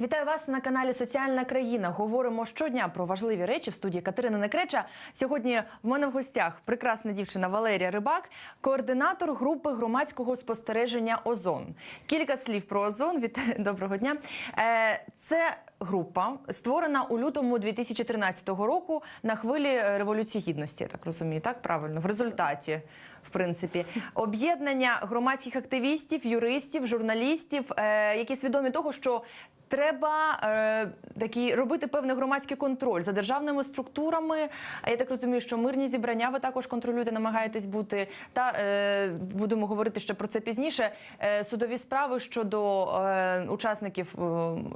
Вітаю вас на каналі Соціальна країна. Говоримо щодня про важливі речі в студії Катерина Некреча. Сьогодні в мене в гостях прекрасна дівчина Валерія Рибак, координатор групи громадського спостереження Озон. Кілька слів про Озон. Вітаю, доброго дня. Е, Це група створена у лютому 2013 року на хвилі революції гідності. Я так розумію, так правильно в результаті. В принципі, об'єднання громадських активістів, юристів, журналістів, е, які свідомі того, що треба е, такий робити певний громадський контроль за державними структурами. А я так розумію, що мирні зібрання ви також контролюєте, намагаєтесь бути. Та е, будемо говорити ще про це пізніше. Е, судові справи щодо учасників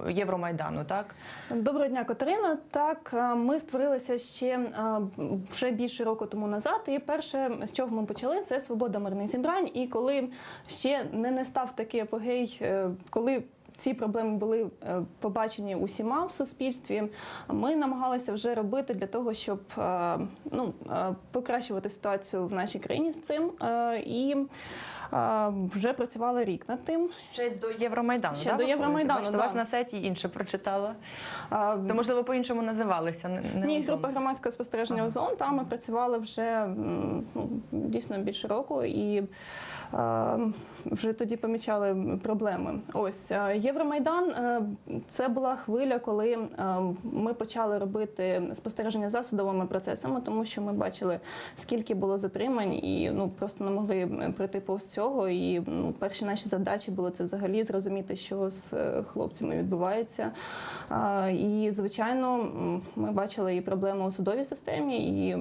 Євромайдану, так Доброго дня, Катерина. Так, ми створилися ще вже більше року тому назад. І перше, з чого ми почали, це свобода мирних зібрань. І коли ще не настав такий апогей, е, коли ці проблеми були е, побачені усіма в суспільстві. Ми намагалися вже робити для того, щоб е, ну, покращувати ситуацію в нашій країні з цим. І вже працювали рік над тим. ще до Євромайдану. Ще да, до? Євромайдану, Бачите, да. вас на сайті інше прочитала. Е, То можливо по-іншому називалися. Не, не Ні, група громадського спостереження Ага. ОЗОН. Там ми працювали вже ну, дійсно більше року і е, вже тоді помічали проблеми. Ось е, Євромайдан е, це була хвиля, коли е, ми почали робити спостереження за судовими процесами, тому що ми бачили, скільки було затримань, і ну просто не могли пройти повз цього. І ну, перші наші завдачі були це взагалі зрозуміти, що з е, хлопцями відбувається. І, звичайно, ми бачили і проблеми у судовій системі, і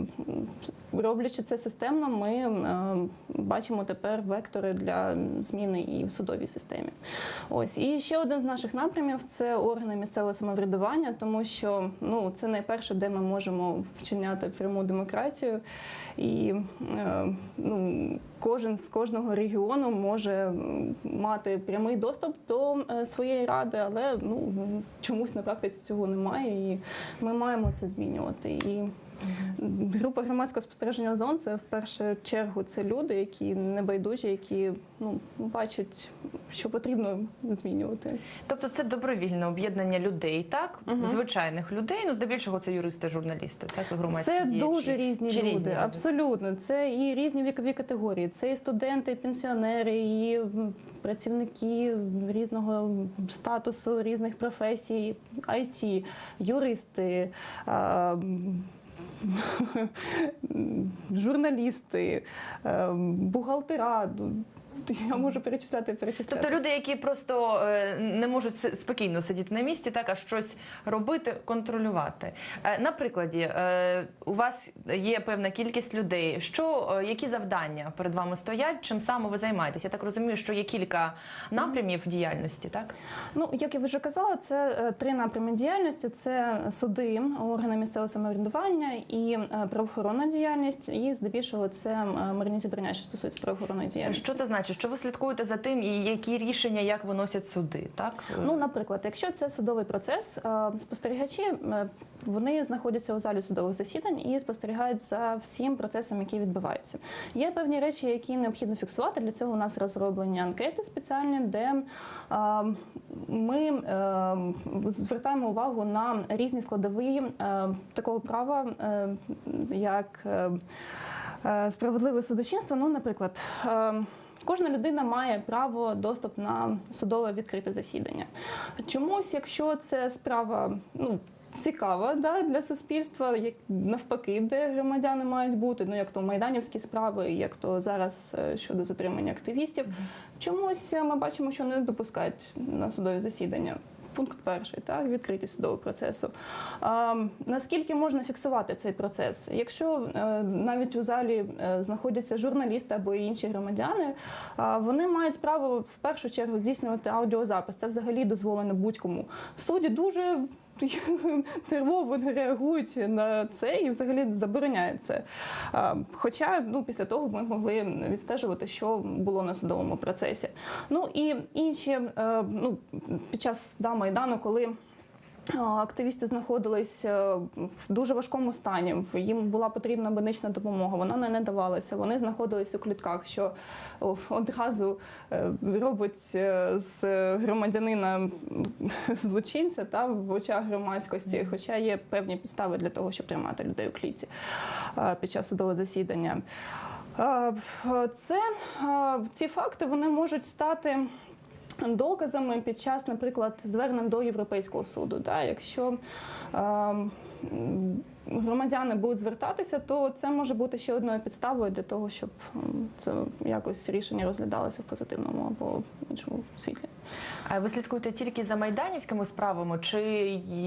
роблячи це системно, ми е, бачимо тепер вектори для зміни і в судовій системі. Ось і ще один з наших напрямів це органи місцевого самоврядування, тому що ну це найперше, де ми можемо вчиняти пряму демократію, і е, ну, кожен з кожного регіону може мати прямий доступ до е, своєї ради, але ну чомусь на практиці цього немає, і ми маємо це змінювати. І група громадського спостереження ОЗОН це в першу чергу це люди, які небайдужі, які ну бачать, що потрібно змінювати. Тобто це добровільне об'єднання людей, так Мгм. звичайних людей. Ну здебільшого це юристи, журналісти, так і громадські Це діячі. дуже різні Чи люди, абсолютно. Це і різні вікові категорії. Це і студенти, і пенсіонери, і працівники різного статусу, різних професій, IT, юристи. журналісти, е, бухгалтера. Я можу перечисляти, перечисляти. Тобто люди, які просто е, не можуть спокійно сидіти на місці, так а щось робити, контролювати. Е, на прикладі, е, у вас є певна кількість людей. Що які завдання перед вами стоять? Чим саме ви займаєтесь? Я так розумію, що є кілька напрямів діяльності, так Ну, як я вже казала, це три напрями діяльності: це суди, органи місцевого самоврядування і правоохоронна діяльність. І здебільшого це мирні зібрання, що стосується правоохоронної діяльності. що це значить? Що ви слідкуєте за тим, і які рішення як виносять суди? Так Ну, наприклад, якщо це судовий процес, е, спостерігачі е, вони знаходяться у залі судових засідань і спостерігають за всім процесом, який відбувається. Є певні речі, які необхідно фіксувати. Для цього у нас розроблені анкети спеціальні, де е, ми е, звертаємо увагу на різні складові е, такого права, як е, справедливе судочинство. Ну, наприклад. Кожна людина має право доступ на судове відкрите засідання. Чомусь, якщо це справа, ну. Цікава да, для суспільства, як навпаки, де громадяни мають бути, ну як то майданівські справи, як то зараз е, щодо затримання активістів. Чомусь е, ми бачимо, що не допускають на судові засідання. Пункт перший, так, відкритість судового процесу. А, наскільки можна фіксувати цей процес? Якщо е, навіть у залі е, знаходяться журналісти або інші громадяни, а, вони мають право в першу чергу здійснювати аудіозапис. Це взагалі дозволено будь-кому. Судді дуже нервово реагують на це і взагалі забороняють це. Хоча ну, після того ми могли відстежувати, що було на судовому процесі. Ну і інші е, ну, під час да, майдану, коли активісти знаходились е, в дуже важкому стані. Їм була потрібна медична допомога. Вона не надавалася. Вони знаходились у клітках, що одразу е, робить е, з громадянина злочинця та в очах громадськості. Хоча є певні підстави для того, щоб тримати людей у клітці під час судового засідання. Це ці факти вони можуть стати доказами під час, наприклад, звернень до Європейського суду. Да? Якщо е, м, громадяни будуть звертатися, то це може бути ще одною підставою для того, щоб це якось рішення розглядалося в позитивному або іншому світлі. А ви слідкуєте тільки за майданівськими справами, чи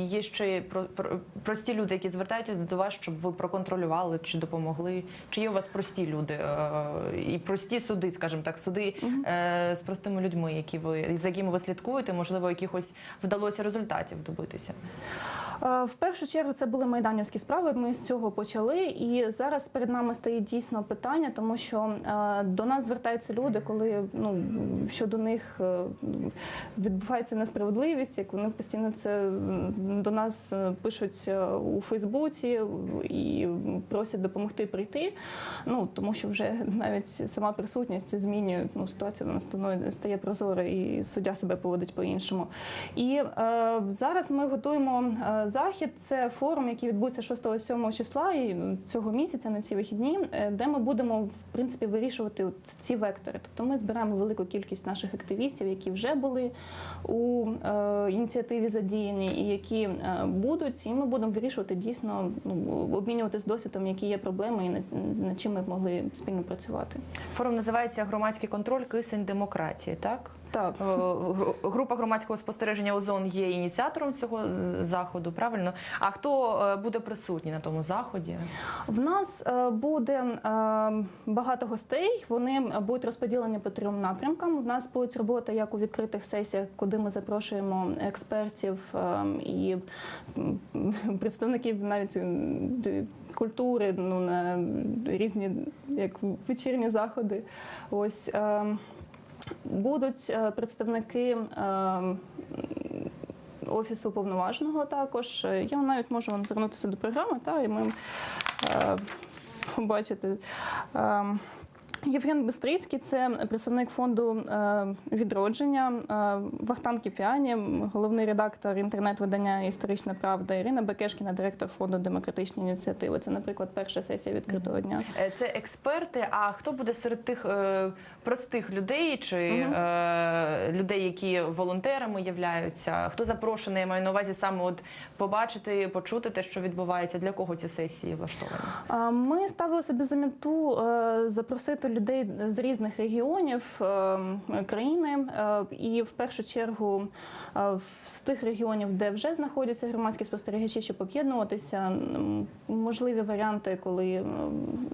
є ще про, про- прості люди, які звертаються до вас, щоб ви проконтролювали чи допомогли? Чи є у вас прості люди е, і прості суди, скажімо так, суди е, з простими людьми, які ви за якими ви слідкуєте, можливо, якихось вдалося результатів добитися? Е, В першу чергу це були майданівські справи. Ми з цього почали, і зараз перед нами стоїть дійсно питання, тому що е, до нас звертаються люди, коли ну щодо них е, відбувається несправедливість, як вони постійно це до нас е, пишуть у Фейсбуці і просять допомогти прийти. Ну тому що вже навіть сама присутність змінює ну, ситуацію. Вона стає прозорою, і суддя себе поводить по-іншому. І е, зараз ми готуємо захід. Це форум, який відбудеться 6-7 числа і цього місяця на ці вихідні, е, де ми будемо в принципі вирішувати ці вектори. Тобто ми збираємо велику кількість наших активістів, які вже були у е, ініціативі задіяні і які е, будуть, і ми будемо вирішувати дійсно ну, обмінюватись досвідом, які є проблеми і над, над чим ми могли спільно працювати. Форум називається Громадський контроль, кисень демократії. Так Так. Е, група громадського спостереження ОЗОН є ініціатором цього заходу. Правильно? А хто е, буде присутній на тому заході? В нас е, буде багато гостей. Вони будуть розподілені по трьом напрямкам. У нас будуть роботи як у відкритих сесіях, куди ми запрошуємо експертів і представників навіть культури ну, на різні як вечірні заходи. Ось е, будуть е, представники. е, Офісу повноважного також. Я навіть можу вам звернутися до програми, та, і ми е. Е, Євген Бистрицький це представник фонду е, відродження, е, Вахтан Кіпіані, головний редактор інтернет-видання Історична правда, Ірина Бекешкіна, директор фонду демократичні ініціативи. Це, наприклад, перша сесія відкритого дня. Е, Це експерти. А хто буде серед тих простих людей чи людей, які волонтерами являються? Хто запрошений? Я маю на увазі саме от побачити, почути те, що відбувається. Для кого ці сесії влаштовані? Ми ставили собі за мету запросити людей з різних регіонів е, країни, е, і в першу чергу е, з тих регіонів, де вже знаходяться громадські спостерігачі, щоб об'єднуватися. Можливі варіанти, коли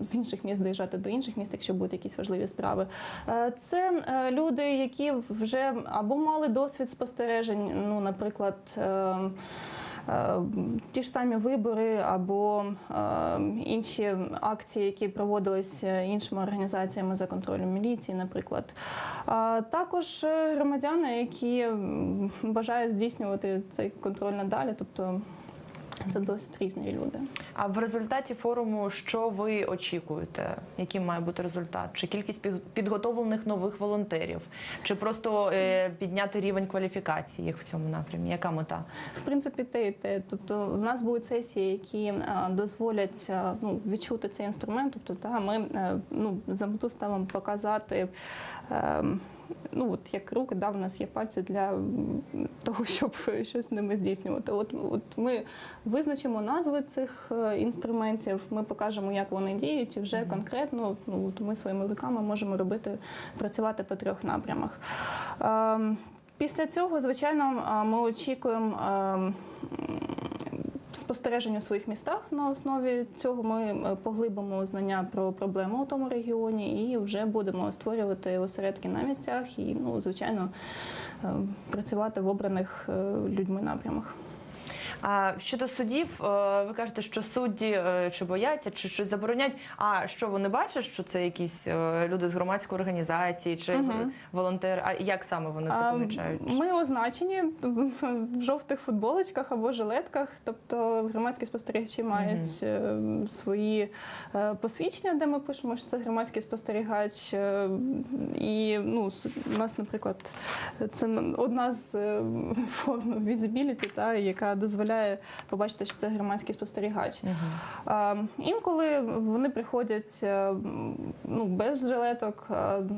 з інших міст доїжджати до інших міст, якщо будуть якісь важливі справи. Це люди, які вже або мали досвід спостережень, ну, наприклад. Е, Ті ж самі вибори або е, інші акції, які проводились е, іншими організаціями за контролем міліції, наприклад. Також громадяни, які бажають здійснювати цей контроль надалі, тобто це досить різні люди. А в результаті форуму що ви очікуєте? Яким має бути результат? Чи кількість під- підготовлених нових волонтерів, чи просто е, підняти рівень кваліфікації їх в цьому напрямі? Яка мета? В принципі, те і те. Тобто, в нас будуть сесії, які е, дозволять е, ну, відчути цей інструмент. Тобто, та, ми е, ну, за мету ставимо показати. е, Ну, от як руки, да, в нас є пальці для того, щоб щось з ними здійснювати. От, от ми визначимо назви цих е, інструментів, ми покажемо, як вони діють, і вже конкретно ну, от ми своїми руками можемо робити, працювати по трьох напрямах. Ем, Після цього, звичайно, ми очікуємо спостереження у своїх містах. На основі цього ми е, поглибимо знання про проблему у тому регіоні і вже будемо створювати осередки на місцях і, ну, звичайно, ем, працювати в обраних е, людьми напрямах. А щодо судів, е, ви кажете, що судді е, чи бояться, чи щось заборонять. А що вони бачать, що це якісь е, люди з громадської організації чи Мгм. волонтери? А як саме вони це помічають? Ми означені в жовтих футболочках або жилетках, тобто громадські спостерігачі мають е, свої посвідчення, де ми пишемо, що це громадський спостерігач. І ну, у нас, наприклад, це одна з форм візибіліті, та, яка дозволяє побачити, що це громадський спостерігач. Інколи вони приходять е, ну, без жилеток,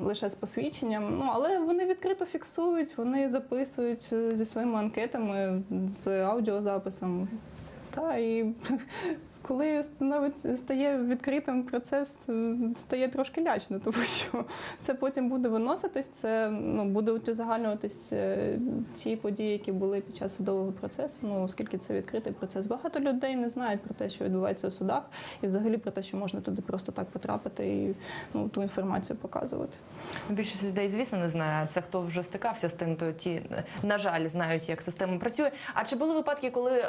лише з посвідченням. Ну, але вони відкрито фіксують, вони записують е, зі своїми анкетами, з аудіозаписом. Та, і коли становить, стає відкритим процес, е, стає трошки лячно, тому що це потім буде виноситись, це ну, буде узагальнюватись е, ті події, які були під час судового процесу. Ну, оскільки це відкритий процес. Багато людей не знають про те, що відбувається у судах, і взагалі про те, що можна туди просто так потрапити і ну, ту інформацію показувати. Більшість людей, звісно, не знає. Це хто вже стикався з тим, то ті, на жаль, знають, як система працює. А чи були випадки, коли е,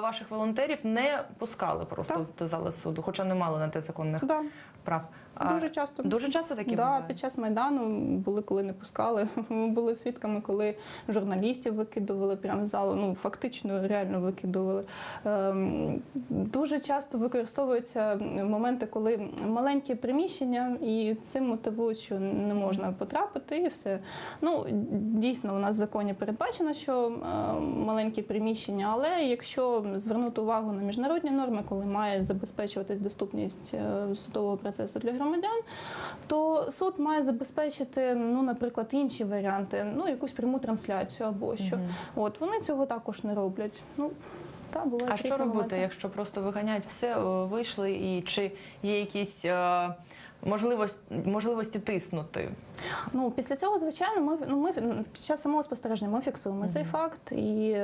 ваших волонтерів не пускали просто Так. до зали суду, хоча не мали на те законних Да, прав? Дуже часто. дуже часто такі да, бувають? під час майдану були, коли не пускали. Ми були свідками, коли журналістів викидували прямо з залу. Ну фактично реально викидували. Ем, дуже часто використовуються моменти, коли маленькі приміщення, і цим мотивують, що не можна потрапити, і все. Ну дійсно, у нас в законі передбачено, що е, маленькі приміщення, але якщо звернути увагу на міжнародні норми, коли має забезпечуватись доступність е, судового процесу для громадян, то суд має забезпечити, ну, наприклад, інші варіанти, ну якусь пряму трансляцію або що. Мгм. От вони цього також не роблять. Ну та буває А що робити, якщо просто виганяють все, е, вийшли, і чи є якісь е, можливості, можливості тиснути? Ну після цього, звичайно, ми ну ми під час самого спостереження ми фіксуємо цей факт і.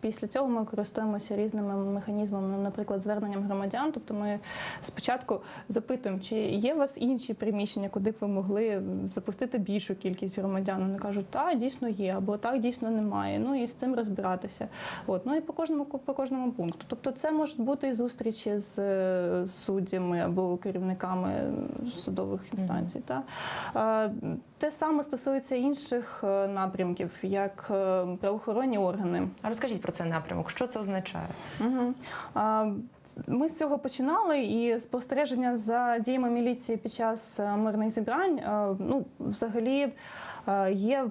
Після цього ми користуємося різними механізмами, наприклад, зверненням громадян. Тобто ми спочатку запитуємо, чи є у вас інші приміщення, куди б ви могли запустити більшу кількість громадян. Вони кажуть, так, дійсно є, або так дійсно немає. Ну і з цим розбиратися. От ну і по кожному по кожному пункту. Тобто, це можуть бути і зустрічі з суддями або керівниками судових інстанцій. Та Е, те саме стосується інших е, напрямків, як е, правоохоронні органи. А розкажіть про цей напрямок, що це означає? Угу. Ми з цього починали, і спостереження за діями міліції під час е, мирних зібрань. Ну, взагалі є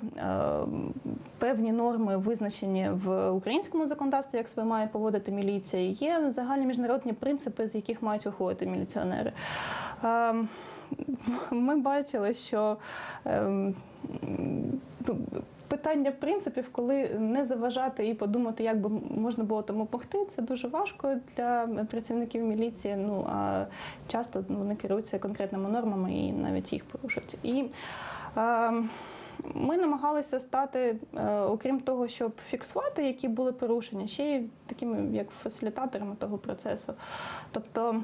певні норми визначені в українському законодавстві, як себе має поводити міліція. Є загальні міжнародні принципи, з яких мають виходити міліціонери. Ми бачили, що ем, питання принципів, коли не заважати і подумати, як би можна було тому допомогти, це дуже важко для працівників міліції. Ну а часто ну, вони керуються конкретними нормами і навіть їх порушують. І е, ми намагалися стати, е, окрім того, щоб фіксувати, які були порушення, ще й такими як фасилітаторами того процесу. Тобто.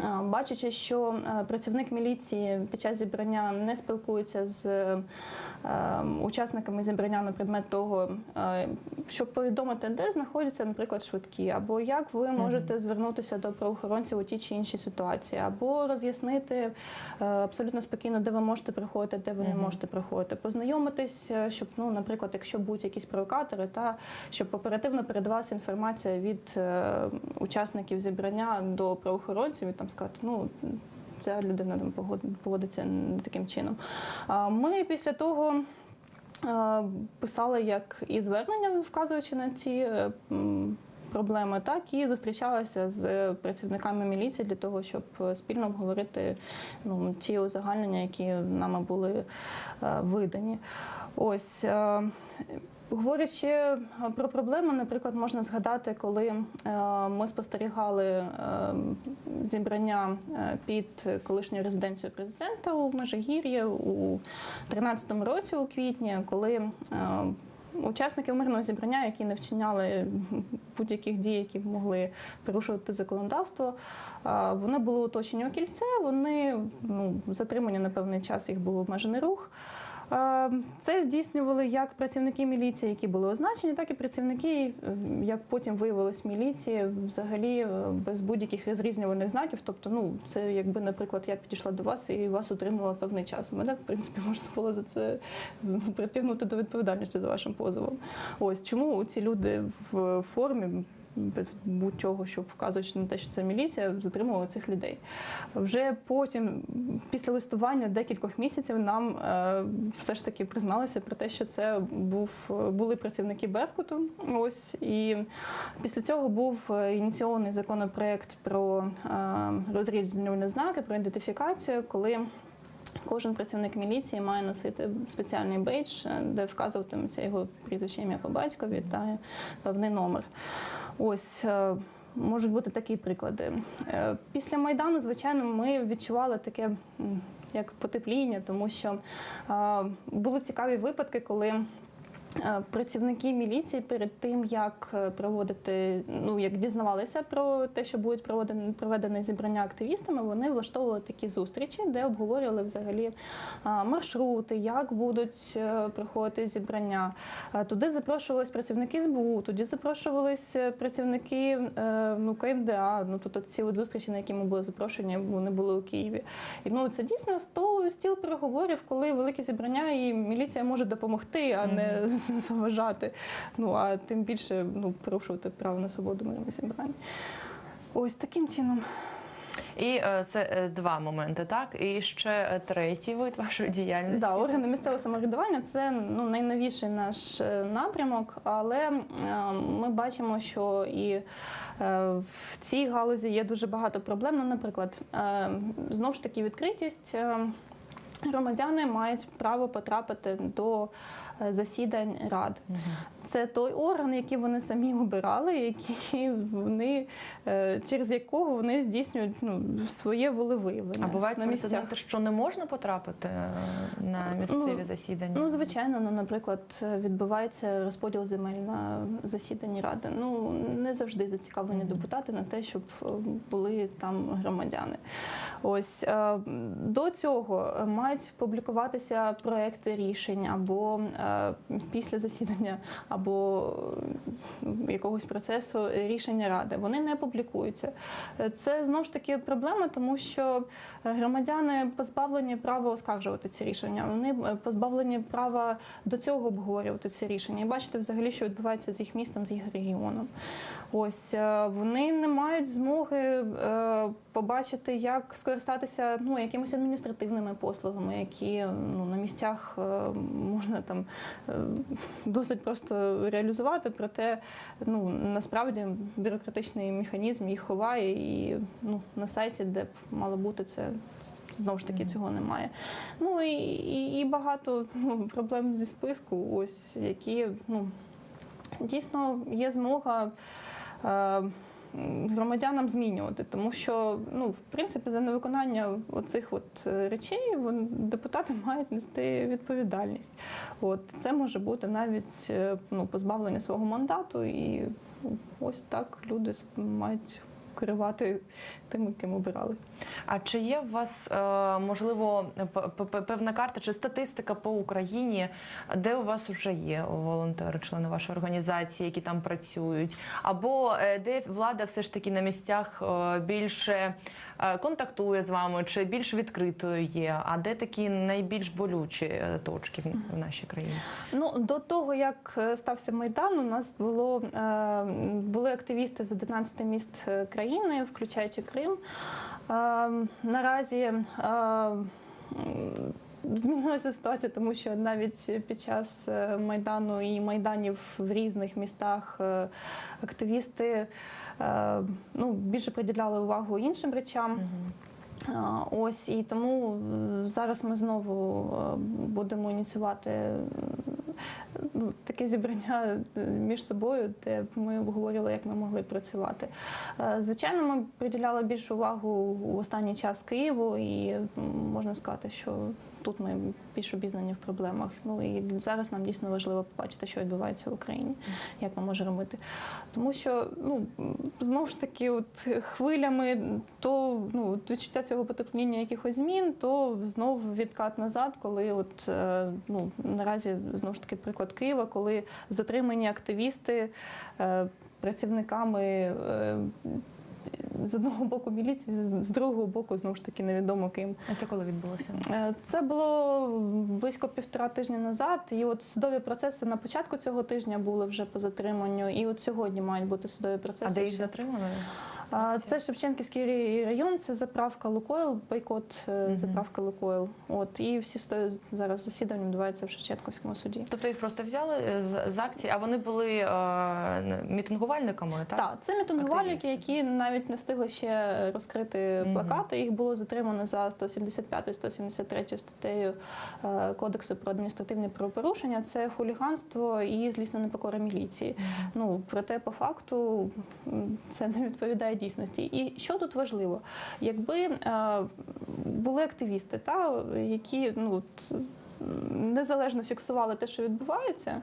Е, Бачачи, що е, працівник міліції під час зібрання не спілкується з е, учасниками зібрання на предмет того, щоб повідомити, де знаходяться, наприклад, швидкі, або як ви можете звернутися до правоохоронців у тій чи іншій ситуації, або роз'яснити абсолютно спокійно, де ви можете приходити, де ви не можете приходити, познайомитись, щоб, ну, наприклад, якщо будуть якісь провокатори, та щоб оперативно передавалася інформація від учасників зібрання до правоохоронців і там сказати, ну. Ця людина там поводиться не таким чином. А Ми після того е, писали як і звернення, вказуючи на ці е, проблеми, так і зустрічалися з працівниками міліції для того, щоб е, спільно обговорити ну, ті узагальнення, які нами були е, видані. Ось. Говорячи е, про проблеми, наприклад, можна згадати, коли е, ми спостерігали е, зібрання під колишньою резиденцією президента у Межигір'ї у 2013 році, у квітні, коли учасники мирного зібрання, які не вчиняли будь-яких дій, які могли порушувати законодавство, вони були оточені у кільце, вони ну, затримані на певний час, їх був обмежений рух. Е, Це здійснювали як працівники міліції, які були означені, так і працівники, е, як потім виявилось, міліції, взагалі е, без будь-яких розрізнювальних знаків. Тобто, ну це якби, наприклад, я підійшла до вас і вас утримала певний час. Мене в принципі можна було за це притягнути до відповідальності за вашим позовом. Ось чому ці люди в формі. Без будь-чого, щоб вказуючи на те, що це міліція, затримували цих людей. Вже потім, після листування декількох місяців, нам е, все ж таки призналися про те, що це був були працівники Беркуту. Ось і після цього був е, ініційований законопроект про е, розрізнювальні знаки, про ідентифікацію, коли. Кожен працівник міліції має носити спеціальний бейдж, де вказуватиметься його прізвище ім'я по батькові та певний номер. Ось е, можуть бути такі приклади. Е, Після майдану, звичайно, ми відчували таке як потепління, тому що е, були цікаві випадки, коли. Е, Працівники міліції перед тим, як е, проводити, ну як дізнавалися про те, що будуть проведені проведене зібрання активістами, вони влаштовували такі зустрічі, де обговорювали взагалі маршрути, як будуть е, проходити зібрання. Е, Туди запрошувались працівники СБУ, тоді запрошувались е, працівники е, ну, КМДА. Ну тут ці от зустрічі, на які ми були запрошені, вони були у Києві. І ну це дійсно стол стіл переговорів, коли велике зібрання, і міліція може допомогти, а не заважати. Ну а тим більше ну порушувати право на свободу мирних зібрань. Ось таким чином. І е, це е, два моменти, так? І ще е, третій вид вашої діяльності. Да, органи місцевого самоврядування це ну найновіший наш напрямок, але ми бачимо, що і в цій галузі є дуже багато проблем. Ну, наприклад, знову ж таки відкритість. Громадяни мають право потрапити до е, засідань рад. Це той орган, який вони самі обирали, який вони е, через якого вони здійснюють ну, своє волевиявлення. А бувають на прецеденти, що не можна потрапити е, на місцеві Ну, засідання? Ну, звичайно, ну, наприклад, відбувається розподіл земель на засіданні ради. Ну, не завжди зацікавлені депутати на те, щоб були там громадяни. Ось до цього мають публікуватися проекти рішень або е, після засідання, або е, якогось процесу рішення ради. Вони не публікуються. Це знову ж таки проблема, тому що громадяни позбавлені права оскаржувати ці рішення. Вони е, позбавлені права до цього обговорювати ці рішення. І бачите, взагалі, що відбувається з їх містом, з їх регіоном. Ось вони не мають змоги побачити, як скористатися ну, якимись адміністративними послугами, які ну, на місцях е, можна там е, досить просто реалізувати. Проте ну, насправді бюрократичний механізм їх ховає, і ну, на сайті, де б мало бути це. Знову ж таки, цього немає. Ну і, і, і багато ну, проблем зі списку, ось які ну, дійсно є змога е, громадянам змінювати, тому що ну, в принципі за невиконання оцих от е, речей депутати мають нести відповідальність. От це може бути навіть е, ну, позбавлення свого мандату, і ну, ось так люди мають керувати тим, ким обирали. А чи є у вас е, можливо певна карта чи статистика по Україні, де у вас вже є волонтери, члени вашої організації, які там працюють, або е, де влада все ж таки на місцях е, більше контактує з вами, чи більш відкритою є? А де такі найбільш болючі е, точки в, нашій країні? Ну до того як е, стався майдан, у нас було е, були активісти з 11 міст е, країни, включаючи Крим. Е, наразі е, Змінилася ситуація, тому що навіть під час е, майдану і майданів в різних містах е, активісти е, ну, більше приділяли увагу іншим речам. Ось і тому зараз ми знову будемо ініціювати ну, таке зібрання між собою, де ми обговорювали, як ми могли працювати. Звичайно, ми приділяли більшу увагу у останній час Києву, і можна сказати, що тут ми більш обізнані в проблемах. Ну і зараз нам дійсно важливо побачити, що відбувається в Україні, як ми можемо робити. Тому що ну знову ж таки, от хвилями то ну відчуття цього потепління якихось змін, то знов відкат назад, коли от е, ну наразі знову ж таки приклад Києва, коли затримані активісти е, працівниками. З одного боку міліції, з- другого боку, знову ж таки, невідомо ким. А це коли відбулося? Е, Це було близько півтора тижня назад. І от судові процеси на початку цього тижня були вже по затриманню, і от сьогодні мають бути судові процеси. А де їх затримали? Це Шевченківський район, це заправка Лукойл, бойкот е, Мгм. заправки Лукойл. От і всі зараз засідання відбувається в Шевченківському суді. Тобто їх просто взяли е, з, акції, а вони були е, мітингувальниками, так? Так, це мітингувальники, Активісти. які навіть не встигли ще розкрити плакати. Їх було затримано за 175-173 статтею Кодексу про адміністративні правопорушення. Це хуліганство і злісна непокора міліції. Ну проте по факту це не відповідає дійсності. І що тут важливо, якби е, були активісти, та які ну. Незалежно фіксували те, що відбувається,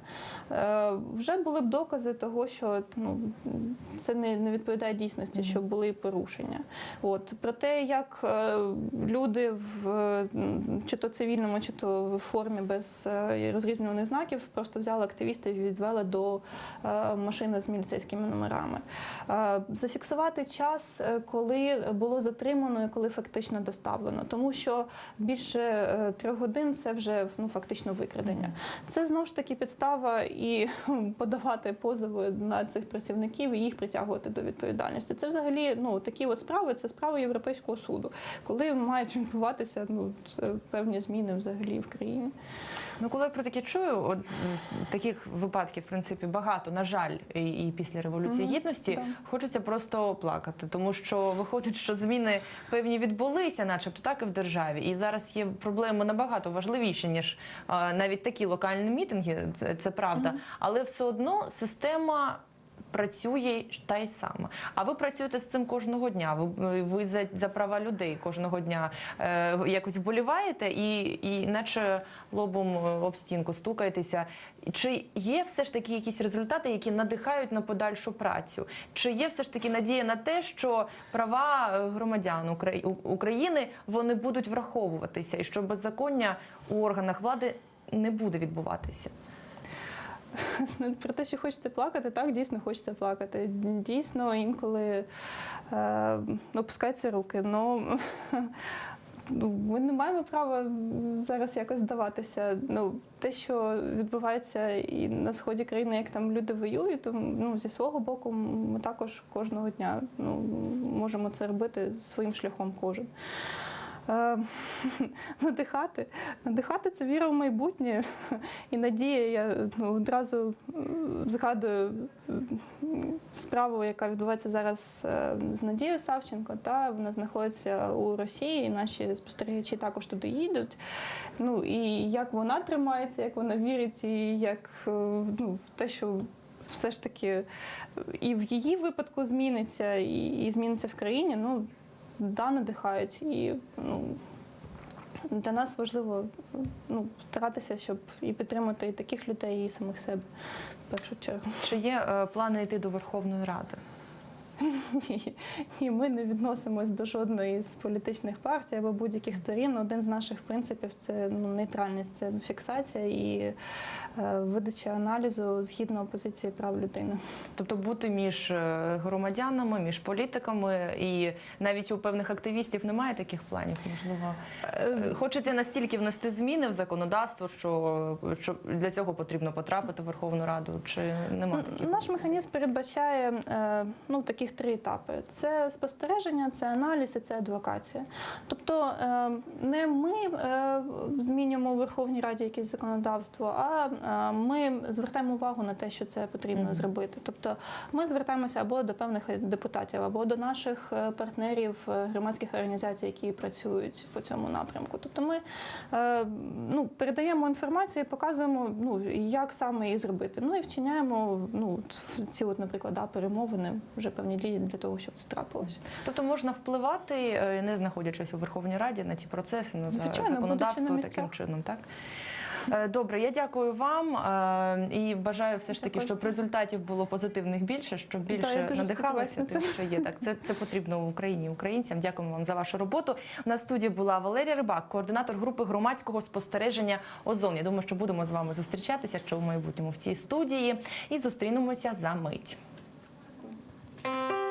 е, вже були б докази того, що ну це не, не відповідає дійсності, що були порушення. От про те, як е, люди в чи то цивільному, чи то в формі без е, розрізнюваних знаків, просто взяли активістів і відвели до машини з міліцейськими номерами. Зафіксувати час, коли було затримано і коли фактично доставлено, тому що більше трьох годин це вже ну фактично викрадення. Це знову ж таки підстава і подавати позови на цих працівників і їх притягувати до відповідальності. Це взагалі ну такі от справи, це справи Європейського суду, коли мають відбуватися ну певні зміни взагалі в країні. Ну, коли я про таке чую, от таких випадків, в принципі, багато, на жаль, і, і після революції Мгм, гідності да. хочеться просто плакати, тому що виходить, що зміни певні відбулися, начебто так і в державі. І зараз є проблеми набагато важливіші, ніж навіть такі локальні мітинги. Це, це правда, але все одно система. Працює та й сама. А ви працюєте з цим кожного дня. Ви, ви за, за права людей кожного дня е, якось вболіваєте і, і наче лобом е, об стінку стукаєтеся. Чи є все ж таки якісь результати, які надихають на подальшу працю? Чи є все ж таки надія на те, що права е, громадян України вони будуть враховуватися, і що беззаконня у органах влади не буде відбуватися? Про те, що хочеться плакати, так дійсно хочеться плакати. Дійсно, інколи е, опускаються руки. Ну, ми не маємо права зараз якось здаватися. Ну, те, що відбувається і на сході країни, як там люди воюють, то ну, зі свого боку ми також кожного дня ну, можемо це робити своїм шляхом кожен. Е, надихати. Надихати це віра в майбутнє і надія. Я ну, одразу згадую справу, яка відбувається зараз е, з Надією Савченко. Та вона знаходиться у Росії. і Наші спостерігачі також туди їдуть. Ну і як вона тримається, як вона вірить, і як е, ну, в те, що. Все ж таки і в її випадку зміниться, і, і зміниться в країні. Ну да, надихають. І ну, для нас важливо ну, старатися, щоб і підтримати і таких людей, і самих себе в першу чергу. Чи є е, плани йти до Верховної Ради? Ні, ні, ми не відносимось до жодної з політичних партій або будь-яких сторін. Один з наших принципів це ну, нейтральність, це фіксація і е, видача аналізу згідно позиції прав людини. Тобто бути між е, громадянами, між політиками, і навіть у певних активістів немає таких планів. Можливо, Е, хочеться настільки внести зміни в законодавство, що, що для цього потрібно потрапити в Верховну Раду, чи немає таких Наш механізм передбачає е, ну, таких три етапи: це спостереження, це аналіз і це адвокація. Тобто е, не ми е, змінюємо у Верховній Раді якесь законодавство, а е, ми звертаємо увагу на те, що це потрібно Мгм. зробити. Тобто ми звертаємося або до певних депутатів, або до наших партнерів громадських організацій, які працюють по цьому напрямку. Тобто ми ну, передаємо інформацію, показуємо, ну, як саме її зробити. Ну і вчиняємо ну, ці, от, наприклад, да, перемовини, вже певні лінії для того, щоб це трапилось. Тобто можна впливати, е, не знаходячись у Верховній Раді, на ці процеси, на Звичайно, законодавство на таким чином, так? Е, Добре, я дякую вам е, і бажаю все ж таки, щоб результатів було позитивних більше, щоб більше дуже надихалися на тим, що є. Так, це, це потрібно в Україні, українцям. Дякуємо вам за вашу роботу. У нас в студії була Валерія Рибак, координатор групи громадського спостереження Озон. Я думаю, що будемо з вами зустрічатися ще в майбутньому в цій студії і зустрінемося за мить. thank you